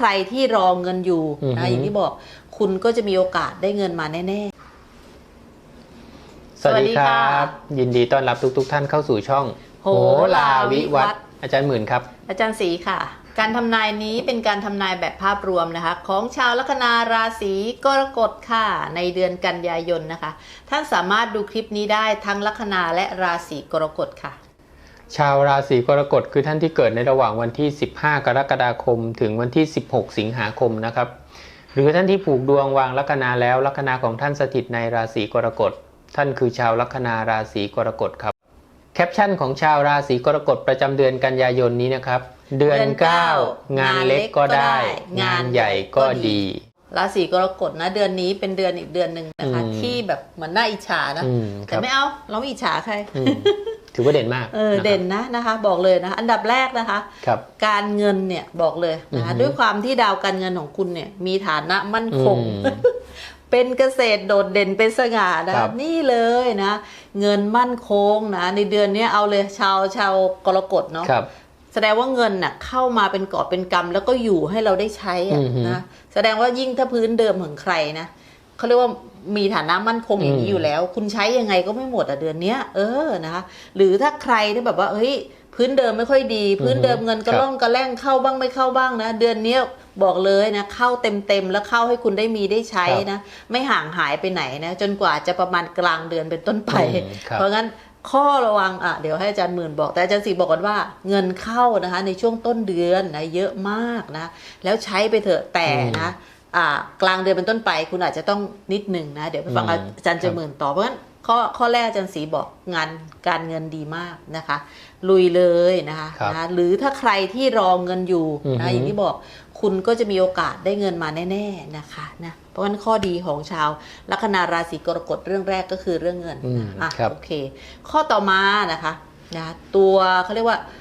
ใครที่รอเงินอยู่อือฮึนะอย่างที่บอกคุณก็จะมีโอกาสได้เงินมาแน่สวัสดีครัสวัสดีค่ะบยินดีต้อนรับทุก ๆ ท่านเข้าสู่ช่อง โหราวิวัฒน์อาจารย์หมื่นครับๆอาจารย์ศรีค่ะ การทำนายนี้เป็นการทำนายแบบภาพรวมนะคะ ของชาวลัคนาราศีกรกฎค่ะ ในเดือนกันยายนนะคะ ท่านสามารถดูคลิปนี้ได้ทั้งลัคนาและราศีกรกฎค่ะ ชาวราศีกรกฎคือท่านที่เกิดในระหว่างวันที่ 15 กรกฎาคม ถึงวันที่ 16 สิงหาคมนะครับ หรือท่านที่ผูกดวงวางลัคนาแล้วลัคนาของท่านสถิตในราศีกรกฎ ท่านคือชาวลัคนาราศีกรกฎครับ แคปชั่นของชาวราศีกรกฎประจำเดือนกันยายนนี้นะครับ เดือนเก้า9งานเล็กก็ได้ งานใหญ่ก็ดี ราศีกรกฎนะเดือนนี้เป็นเดือนอีกเดือนหนึ่งนะคะอืมที่แบบเหมือนน่าอิจฉานะอืมคแต่รับไม่เอาเราไม่อิจฉาใครอืมถือว่าเด่นมากเออนะครับเด่นนะนะคะ บอกเลยนะอันดับแรกนะคะครับการเงินเนี่ยบอกเลยนะคะอือฮึด้วยความที่ดาวการเงินของคุณเนี่ย มีฐานะมั่นคงอืมเป็นเกษตรโดดเด่นเป็นสง่านะครับนี่เลยนะ เงินมั่นคงนะ ในเดือนเนี้ยเอาเลยชาวชาวกรกฎเนาะครับ แสดงว่าเงินน่ะเข้ามาเป็นกอบเป็นกำแล้วก็อยู่ให้เราได้ใช้อะอือฮึนะแสดงว่ายิ่งถ้าพื้นเดิมของใครนะเขาเรียกว่ามีฐานะมั่นคงอย่างนี้อืมอยู่แล้ว คุณใช้ยังไงก็ไม่หมดอะเดือนเนี้ยเออนะคะหรือถ้าใครที่แบบว่าเฮ้ยพื้นเดิมไม่ค่อยดี พื้นเดิมเงินกระล่องกระแล่งเข้าบ้างไม่เข้าบ้างนะ เดือนเนี้ยบอกเลยนะ เข้าเต็มเต็มๆแล้วเข้าให้คุณได้มีได้ใช้นะ ไม่ห่างหายไปไหนนะ จนกว่าจะประมาณกลางเดือนเป็นต้นไปอืมครับเพราะงั้น ข้อระวังอะเดี๋ยวให้อาจารย์หมื่นบอก แต่อาจารย์สีบอกก่อนว่าเงินเข้านะคะ ในช่วงต้นเดือนนะเยอะมากนะ แล้วใช้ไปเถอะแต่นะอ่ากลางเดือนเป็นต้นไปคุณอาจจะต้องนิดหนึ่งนะ เดี๋ยวไปฟังอืมอาจารย์จะหมื่นต่อเพราะงั้นข้อข้อแรกอาจารย์สีบอกงานการเงินดีมากนะคะ ลุยเลยนะคะครับนะหรือถ้าใครที่รอเงินอยู่อือฮึนะอย่างที่บอกคุณก็จะมีโอกาสได้เงินมาแน่ ๆนะคะนะเพ ราะงั้นข้อดีของชาวลัคนาราศีกรกฎเรื่องแรกก็คือเรื่องเงินอืมอะครับโอเค ข้อต่อมานะคะนะตัวเขาเรียกว่าเอ่อ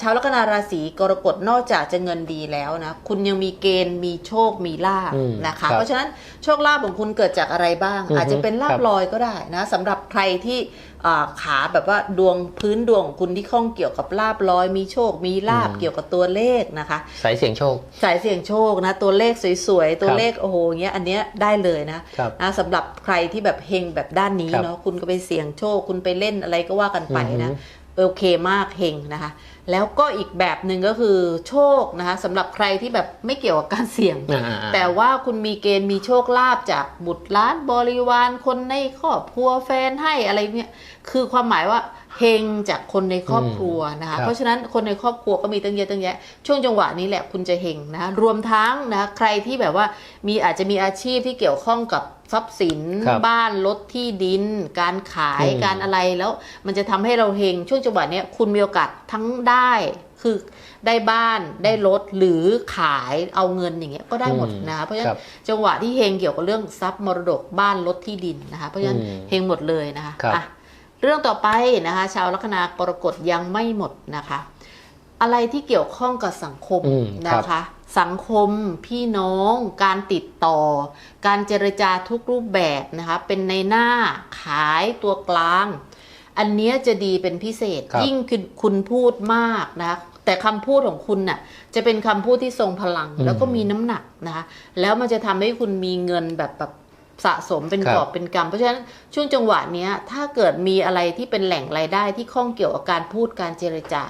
ชาวลัคนาราศีกรกฎนอกจากจะเงินดีแล้วนะ คุณยังมีเกณฑ์มีโชคมีลาบอืมนะคะครับเพราะฉะนั้นโชคลาภของคุณเกิดจากอะไรบ้างอือฮึอาจจะเป็นลาครับบลอยก็ได้นะสำหรับใครที่อ่าขาแบบว่าดวงพื้นดวงของคุณที่ข้องเกี่ยวกับลาบลอย มีโชค มีลาบอืมเกี่ยวกับตัวเลขนะคะ สายเสียงโชค สายเสี่ยงโชคนะ ตัวเลขสวยๆ ตัวครับเลขโอ้โหเงี้ยอันเนี้ยได้เลยนะครับนะสำหรับใครที่แบบเฮงแบบด้านนี้ครับเนาะคุณก็ไปเสี่ยงโชค คุณไปเล่นอะไรก็ว่ากันไปนะอือฮึ โอเคมากเฮงนะคะ แล้วก็อีกแบบหนึ่งก็คือโชคนะคะสำหรับใครที่แบบไม่เกี่ยวกับการเสี่ยงอ่าๆๆแต่ว่าคุณมีเกณฑ์มีโชคลาภจากบุตรล้านบริวารคนในครอบครัวแฟนให้อะไรเนี่ยคือความหมายว่าเฮงจากคนในครอบครัวนะคะครับเพราะฉะนั้นคนในครอบครัวก็มีตั้งเยอะตั้งแยะ ช่วงจังหวะนี้แหละคุณจะเฮงนะคะรวมทั้งนะคะใครที่แบบว่ามีอาจจะมีอาชีพที่เกี่ยวข้องกับทรัพย์สินครับบ้านรถที่ดิน การขายอืมการอะไรแล้ว มันจะทำให้เราเฮงช่วงจังหวะเนี้ยคุณมีโอกาสทั้งได้คือได้บ้านได้รถหรือขายเอาเงินอย่างเงี้ยก็ได้หมดอืมนะคะเพราะฉะคนั้รันบจังหวะที่เฮงเกี่ยวกับเรื่องทรัพย์มรดกบ้านรถที่ดินนะคะเพราะฉะนั้นอืมเฮงหมดเลยนะคะครับอะ เรื่องต่อไปนะคะ ชาวลัคนากรกฎยังไม่หมดนะคะ อะไรที่เกี่ยวข้องกับสังคมอืมครับ นะคะ สังคมพี่น้อง การติดต่อ การเจรจาทุกรูปแบบนะคะ เป็นในหน้าขายตัวกลาง อันเนี้ยจะดีเป็นพิเศษ ครับ ยิ่งคุณคุณพูดมากนะคะแต่คำพูดของคุณน่ะจะเป็นคำพูดที่ทรงพลังอืมแล้วก็มีน้ำหนักนะคะ แล้วมันจะทำให้คุณมีเงินแบบแบบ สะสมเป็นครับกอบเป็นกำเพราะฉะนั้นช่วงจังหวะเนี้ยถ้าเกิดมีอะไรที่เป็นแหล่งรายได้ที่ข้องเกี่ยวกับการพูดการเจรจา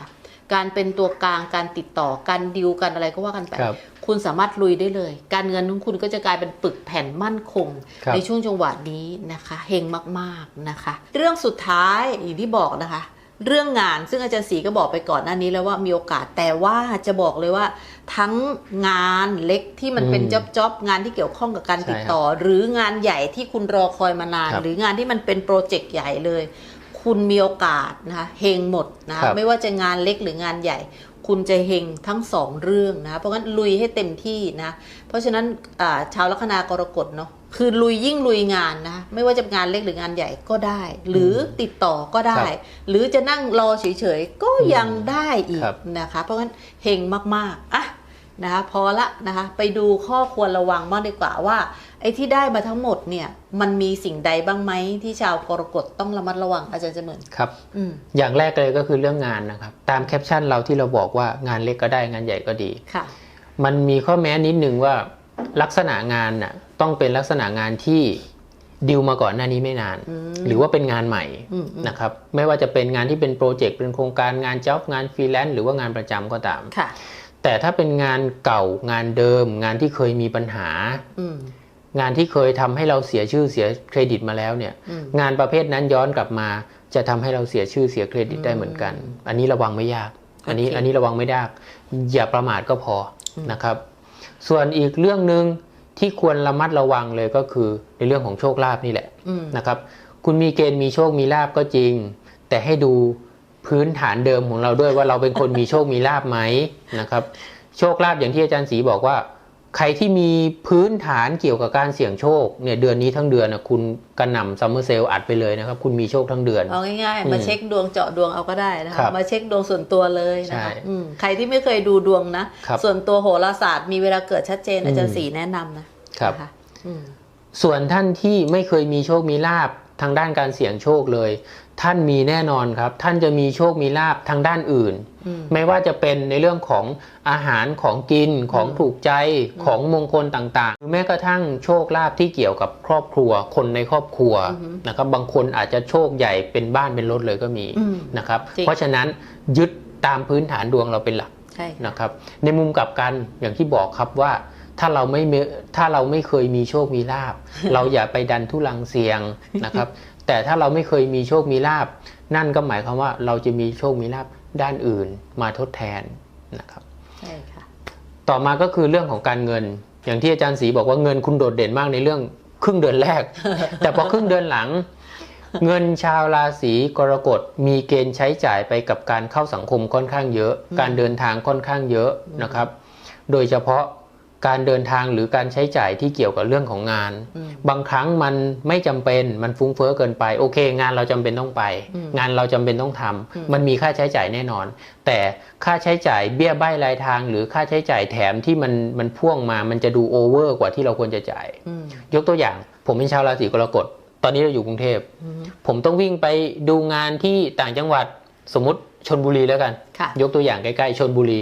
การเป็นตัวกลางการติดต่อการดิวกันอะไรก็ว่ากันไปครับคุณสามารถลุยได้เลย การเงินของคุณก็จะกลายเป็นปึกแผ่นมั่นคงครับในช่วงจังหวะนี้นะคะเฮงมากๆนะคะ เรื่องสุดท้ายอย่างที่บอกนะคะ เรื่องงาน ซึ่งอาจารย์ศรีก็บอกไปก่อนหน้านี้แล้วว่ามีโอกาสแต่ว่าจะบอกเลยว่า ทั้งงานเล็กที่มันเป็นอืมจ็อบจ็อบงานที่เกี่ยวข้องกับการใช่ติดต่อ หรืองานใหญ่ที่คุณรอคอยมานานครับหรืองานที่มันเป็นโปรเจกต์ใหญ่เลย คุณมีโอกาสนะคะเฮงหมดนะครัคะบไม่ว่าจะงานเล็กหรืองานใหญ่ คุณจะเฮงทั้งสองเรื่องนะเพราะงั้นลุยให้เต็มที่นะเพราะฉะนั้นอ่าชาวลัคนากรกฎเนาะ คือลุยยิ่งลุยงานนะ ไม่ว่าจะงานเล็กหรืองานใหญ่ก็ได้ หรือติดต่อก็ได้ครับหรือจะนั่งรอเฉยๆ ก็ยังได้อีกครับนะคะ เพราะงั้นเฮงมากๆอะนะคะพอละนะคะไปดูข้อควรระวังบ้างดีกว่าว่าไอ้ที่ได้มาทั้งหมดเนี่ย มันมีสิ่งใดบ้างไหมที่ชาวกรกฎต้องระมัดระวังอาจารย์จะเหมือนครับอืมอย่างแรกเลยก็คือเรื่องงานนะครับ ตามแคปชั่นเราที่เราบอกว่างานเล็กก็ได้งานใหญ่ก็ดีค่ะ มันมีข้อแม้นิดนึงว่า ลักษณะงานน่ะต้องเป็นลักษณะงานที่ดิวมาก่อนหน้านี้ไม่นานอืมหรือว่าเป็นงานใหม่อืมอืมนะครับไม่ว่าจะเป็นงานที่เป็นโปรเจกต์เป็นโครงการงานจ็อบงานฟรีแลนซ์หรือว่างานประจำก็ตามค่ะแต่ถ้าเป็นงานเก่างานเดิม งานที่เคยมีปัญหาอืมงานที่เคยทำให้เราเสียชื่อเสียเครดิตมาแล้วเนี่ยอืมงานประเภทนั้นย้อนกลับมา จะทำให้เราเสียชื่อเสียเครดิตได้เหมือนกัน อันนี้ระวังไม่ยาก อันนี้โอเคอันนี้ระวังไม่ยาก อย่าประมาทก็พออมนะครับ ส่วนอีกเรื่องหนึ่งที่ควรระมัดระวังเลยก็คือในเรื่องของโชคลาภนี่แหละอืมนะครับ คุณมีเกณฑ์มีโชคมีลาภก็จริง แต่ให้ดูพื้นฐานเดิมของเราด้วยว่าเราเป็นคนมีโชคมีลาภไหมนะครับ โชคลาภอย่างที่อาจารย์ศรีบอกว่า ใครที่มีพื้นฐานเกี่ยวกับการเสี่ยงโชคเนี่ยเดือนนี้ทั้งเดือนนะคุณกระหน่ำซัมเมอร์เซลอัดไปเลยนะครับ คุณมีโชคทั้งเดือน เอาง่ายอืมๆมาเช็คดวงเจาะดวงเอาก็ได้นะครัคะบมาเช็คดวงส่วนตัวเลยนะใช่คะอืมใครที่ไม่เคยดูดวงนะครับส่วนตัวโหราศาสตร์มีเวลาเกิดชัดเจนอาจารอืย์มสีแนะนำนะครับนะคะอืมส่วนท่านที่ไม่เคยมีโชคมีลาบทางด้านการเสี่ยงโชคเลย ท่านมีแน่นอนครับ ท่านจะมีโชคมีลาบทางด้านอื่นอืมไม่ว่าจะเป็นในเรื่องของอาหารของกินของถูกใจของมงคลต่างๆหรือแม้กระทั่งโชคลาภที่เกี่ยวกับครอบครัว คนในครอบครัวอือฮึนะครับบางคนอาจจะโชคใหญ่เป็นบ้านเป็นรถเลยก็มีอืมนะครับจริงเพราะฉะนั้นยึดตามพื้นฐานดวงเราเป็นหลักใช่ค่ะนะครับในมุมกลับกันอย่างที่บอกครับว่าถ้าเราไม่มีถ้าเราไม่เคยมีโชคมีลาบ เราอย่าไปดันทุลังเสียงนะครับ แต่ถ้าเราไม่เคยมีโชคมีลาบ นั่นก็หมายความว่าเราจะมีโชคมีลาบด้านอื่นมาทดแทนนะครับใช่ค่ะต่อมาก็คือเรื่องของการเงิน อย่างที่อาจารย์ศรีบอกว่าเงินคุณโดดเด่นมากในเรื่องครึ่งเดือนแรก แต่พอครึ่งเดือนหลัง เงินชาวราศีกรกฎมีเกณฑ์ใช้จ่ายไปกับการเข้าสังคมค่อนข้างเยอะอืมการเดินทางค่อนข้างเยอะนะครับ โดยเฉพาะ การเดินทางหรือการใช้จ่ายที่เกี่ยวกับเรื่องของงานอืมบางครั้งมันไม่จำเป็นมันฟุ้งเฟ้อเกินไป โอเค งานเราจำเป็นต้องไปอืมงานเราจำเป็นต้องทำอืมมันมีค่าใช้จ่ายแน่นอน แต่ค่าใช้จ่ายเบี้ยใบ้รายทาง หรือค่าใช้จ่ายแถมที่มันมันพ่วงมามันจะดูโอเวอร์กว่าที่เราควรจะจ่ายอืมยกตัวอย่าง ผมเป็นชาวราศีกรกฎตอนนี้เราอยู่กรุงเทพอืมผมต้องวิ่งไปดูงานที่ต่างจังหวัดสมมติชนบุรีแล้วกันค่ะยกตัวอย่างใกล้ๆชนบุรี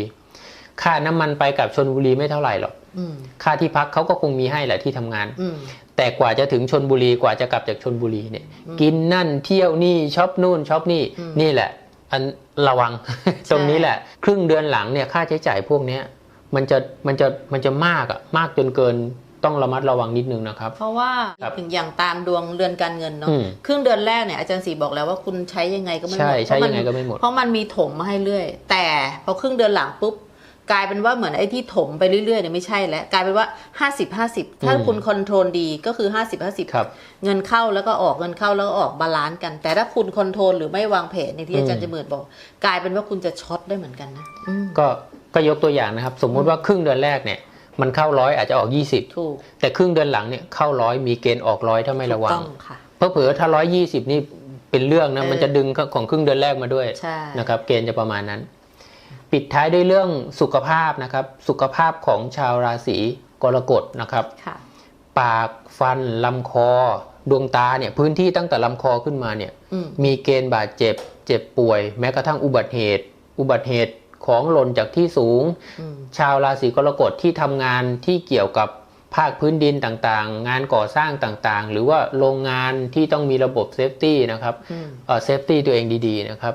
ค่าน้ำมันไปกับชนบุรีไม่เท่าไหร่หรอกอืม ค่าที่พักเขาก็คงมีให้แหละที่ทำงานอืมแต่กว่าจะถึงชนบุรีกว่าจะกลับจากชนบุรีเนี่ยอืมกินนั่นเที่ยวนี่ช็อปนู่นช็อปนี่อืมนี่แหละ อันระวังตรงนี้แหละ ครึ่งเดือนหลังเนี่ยค่าใช้จ่ายพวกเนี้ยมันจะมันจะมันจะมากอะมากจนเกินต้องระมัดระวังนิดนึงนะครับ เพราะว่าครับถึงอย่างตามดวงเรือนการเงินเนาะอืมครึ่งเดือนแรกเนี่ยอาจารย์สีบอกแล้วว่าคุณใช้ยังไงก็ไม่หมใช่ดใช้เพราะยังไงมันก็ไม่หมดเพราะมันมีถมมาให้เรื่อย แต่พอครึ่งเดือนหลังปุ๊บ กลายเป็นว่าเหมือนไอ้ที่ถมไปเรื่อยๆเนี่ยไม่ใช่แล้ว กลายเป็นว่า 50 50 ถ้าอืมคุณคอนโทรลดีก็คือ 50 50ครับเงินเข้าแล้วก็ออกเงินเข้าแล้วก็ออกบาลานซ์กัน แต่ถ้าคุณคอนโทรลหรือไม่วางแผนในที่อาจารย์อืมจะเหมือนบอก กลายเป็นว่าคุณจะช็อตได้เหมือนกันนะอืมก็ก็ยกตัวอย่างนะครับ สมมุติว่าครึ่งเดือนแรกเนี่ยมันเข้าร้อยอาจจะออก 20ถูกแต่ครึ่งเดือนหลังเนี่ยเข้าร้อยมีเกณฑ์ออกร้อยถ้าไม่ระวัถูงกต้องค่ะเพราะเผลอๆถ้าร้อยยี่สิบนี่เป็นเรื่องนะเออมันจะดึงของครึ่งเดือนแรกมาด้วยใช่นะครับเกณฑ์จะประมาณนั้น ปิดท้ายด้วยเรื่องสุขภาพนะครับ สุขภาพของชาวราศีกรกฎนะครับค่ะปากฟันลำคอ ดวงตาเนี่ยพื้นที่ตั้งแต่ลำคอขึ้นมาเนี่ยอืมมีเกณฑ์บาดเจ็บ เจ็บป่วย แม้กระทั่งอุบัติเหตุ อุบัติเหตุของหล่นจากที่สูงอืมชาวราศีกรกฎที่ทำงานที่เกี่ยวกับภาคพื้นดินต่างๆ งานก่อสร้างต่างๆ หรือว่าโรงงานที่ต้องมีระบบเซฟตี้นะครับอืมเซฟตี้ตัวเองดีๆนะครับ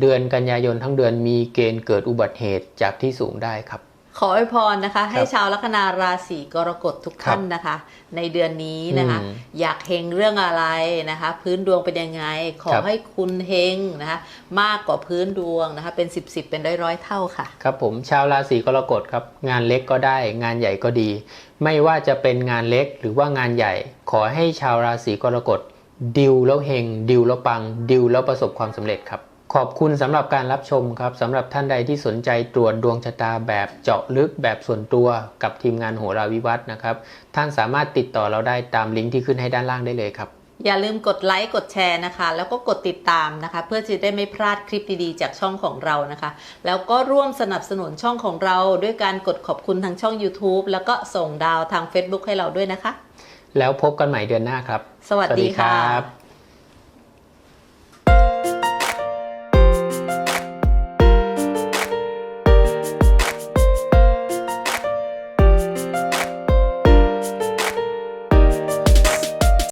เดือนกันยายนทั้งเดือนมีเกณฑ์เกิดอุบัติเหตุจากที่สูงได้ครับ ขออวยพรนะคะ ให้ชาวลัคนาราศีกรกฎทุกท่านนะคะ ในเดือนนี้นะคะอืมอยากเฮงเรื่องอะไรนะคะ พื้นดวงเป็นยังไง ขอครับให้คุณเฮงนะคะมากกว่าพื้นดวงนะคะ เป็น10บสเป็นร้อยร้อยๆเท่าค่ะ ครับผมชาวราศีกรกฎครับ งานเล็กก็ได้ งานใหญ่ก็ดี ไม่ว่าจะเป็นงานเล็กหรือว่างานใหญ่ ขอให้ชาวราศีกรกฎดิวแล้วเฮงดิวแล้วปังดิวแล้วประสบความสำเร็จครับ ขอบคุณสำหรับการรับชมครับสำหรับท่านใดที่สนใจตรวจดวงชะตาแบบเจาะลึกแบบส่วนตัวกับทีมงานโหราวิวัฒน์นะครับ ท่านสามารถติดต่อเราได้ตามลิงก์ที่ขึ้นให้ด้านล่างได้เลยครับ อย่าลืมกดไลค์กดแชร์นะคะ แล้วก็กดติดตามนะคะ เพื่อจะได้ไม่พลาดคลิปดีๆ จากช่องของเรานะคะ แล้วก็ร่วมสนับสนุนช่องของเรา ด้วยการกดขอบคุณทางช่อง YouTube แล้วก็ส่งดาวทาง Facebook ให้เราด้วยนะคะ แล้วพบกันใหม่เดือนหน้าครับ สวัสดีสวัสดีครัค่ะบ